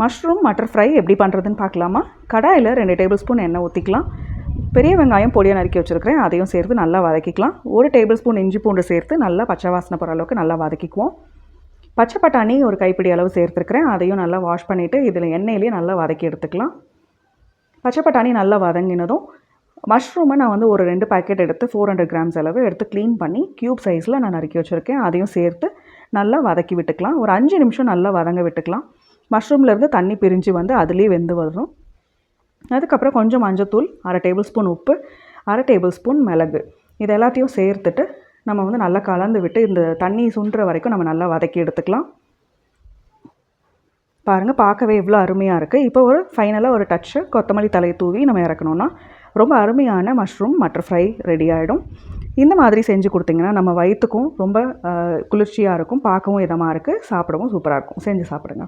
Mushroom matar fry எப்படி பண்ணுறதுன்னு பார்க்கலாமா? கடாயில் ரெண்டு டேபிள் ஸ்பூன் எண்ணெய் ஊற்றிக்கலாம் பெரிய வெங்காயம் பொடியாக நறுக்கி வச்சுருக்கிறேன். அதையும் சேர்த்து நல்லா வதக்கிக்கலாம். ஒரு டேபிள் ஸ்பூன் இஞ்சி பூண்டு சேர்த்து நல்லா பச்சை வாசனை போகிற அளவுக்கு நல்லா வதக்கிக்குவோம். பச்சை பட்டாணி ஒரு கைப்பிடி அளவு சேர்த்துருக்கிறேன். அதையும் நல்லா வாஷ் பண்ணிவிட்டு இதில் எண்ணெயிலேயே நல்லா வதக்கி எடுத்துக்கலாம். பச்சை பட்டாணி நல்லா வதங்கினதும் மஷ்ரூமை நான் வந்து ஒரு ரெண்டு பேக்கெட் எடுத்து ஃபோர் ஹண்ட்ரட் கிராம்ஸ் அளவு எடுத்து க்ளீன் பண்ணி க்யூப் சைஸில் நான் நறுக்கி வச்சுருக்கேன். அதையும் சேர்த்து நல்லா வதக்கி விட்டுக்கலாம். ஒரு அஞ்சு நிமிஷம் நல்லா வதங்க விட்டுக்கலாம். மஷ்ரூம்லேருந்து தண்ணி பிரிஞ்சு வந்து அதுலேயே வெந்து வரும் அதுக்கப்புறம் கொஞ்சம் மஞ்சத்தூள் அரை டேபிள் ஸ்பூன் உப்பு அரை டேபிள் ஸ்பூன் மிளகு. இது எல்லாத்தையும் சேர்த்துட்டு நம்ம வந்து நல்லா கலந்து விட்டு இந்த தண்ணி சுண்டுற வரைக்கும் நம்ம நல்லா வதக்கி எடுத்துக்கலாம். பாருங்கள் பார்க்கவே இவ்வளோ அருமையாக இருக்குது இப்போ ஒரு ஃபைனலாக ஒரு டச்சு கொத்தமல்லி தலையை தூவி நம்ம இறக்கணுன்னா ரொம்ப அருமையான மஷ்ரூம் மட்டர் ஃப்ரை ரெடி ஆகிடும் இந்த மாதிரி செஞ்சு கொடுத்தீங்கன்னா நம்ம வயிற்றுக்கும் ரொம்ப குளிர்ச்சியாக இருக்கும் பார்க்கவும் இதமாக இருக்குது சாப்பிடவும் சூப்பராக இருக்கும். செஞ்சு சாப்பிடுங்க.